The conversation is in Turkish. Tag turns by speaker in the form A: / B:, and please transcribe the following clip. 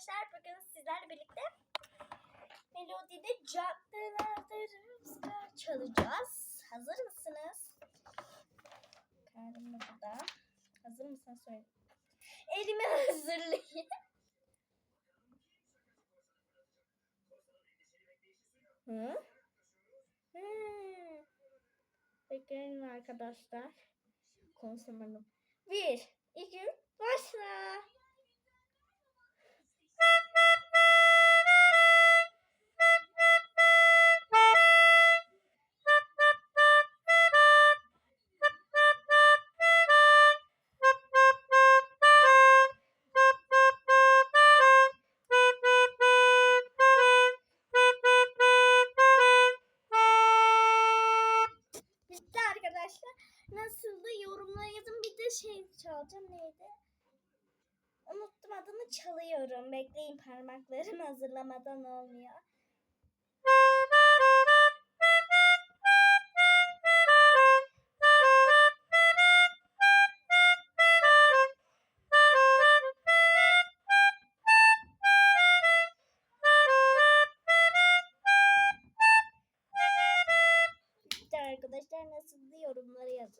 A: arkadaşlar bugün sizlerle birlikte melodide caddelerde rüzgar çalacağız. Hazır mısınız? Da burada. Hazır mısın söyle. Elimi hazırlayın. Hı? Hı. Bekleyin arkadaşlar. Konuşamadım. Bir, iki, başla. Arkadaşlar. Nasıldı yorumlara yazın. Bir de şey çalacağım neydi? Unuttum adını çalıyorum. Bekleyin parmaklarım hazırlamadan olmuyor. Arkadaşlar nasıldı yorumlara yazın.